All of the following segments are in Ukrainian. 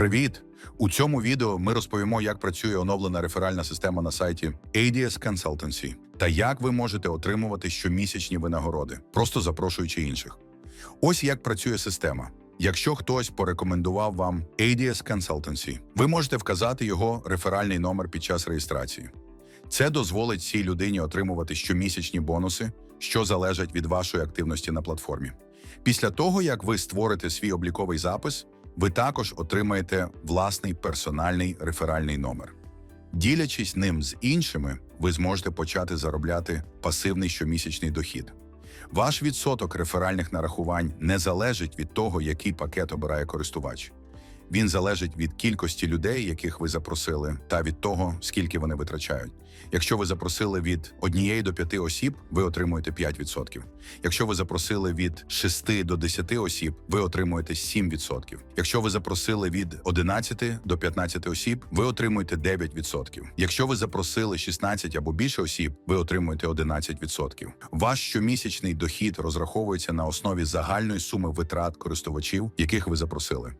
Привіт! У цьому відео ми розповімо, як працює оновлена реферальна система на сайті ADS Consultancy та як ви можете отримувати щомісячні винагороди, просто запрошуючи інших. Ось як працює система. Якщо хтось порекомендував вам ADS Consultancy, ви можете вказати його реферальний номер під час реєстрації. Це дозволить цій людині отримувати щомісячні бонуси, що залежать від вашої активності на платформі. Після того, як ви створите свій обліковий запис, ви також отримаєте власний персональний реферальний номер. Ділячись ним з іншими, ви зможете почати заробляти пасивний щомісячний дохід. Ваш відсоток реферальних нарахувань не залежить від того, який пакет обирає користувач. Він залежить від кількості людей, яких ви запросили, та від того, скільки вони витрачають. Якщо ви запросили від однієї до п'яти осіб, ви отримуєте 5%. Якщо ви запросили від 6 до 10 осіб, ви отримуєте 7%. Якщо ви запросили від 11 до 15 осіб, ви отримуєте 9%. Якщо ви запросили 16 або більше осіб, ви отримуєте 11%. Ваш щомісячний дохід розраховується на основі загальної суми витрат користувачів, яких ви запросили.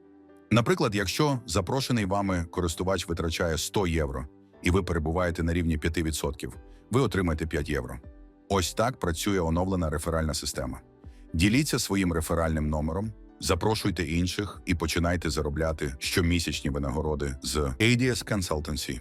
Наприклад, якщо запрошений вами користувач витрачає 100 євро, і ви перебуваєте на рівні 5%, ви отримаєте 5 євро. Ось так працює оновлена реферальна система. Діліться своїм реферальним номером, запрошуйте інших і починайте заробляти щомісячні винагороди з ADS Consultancy.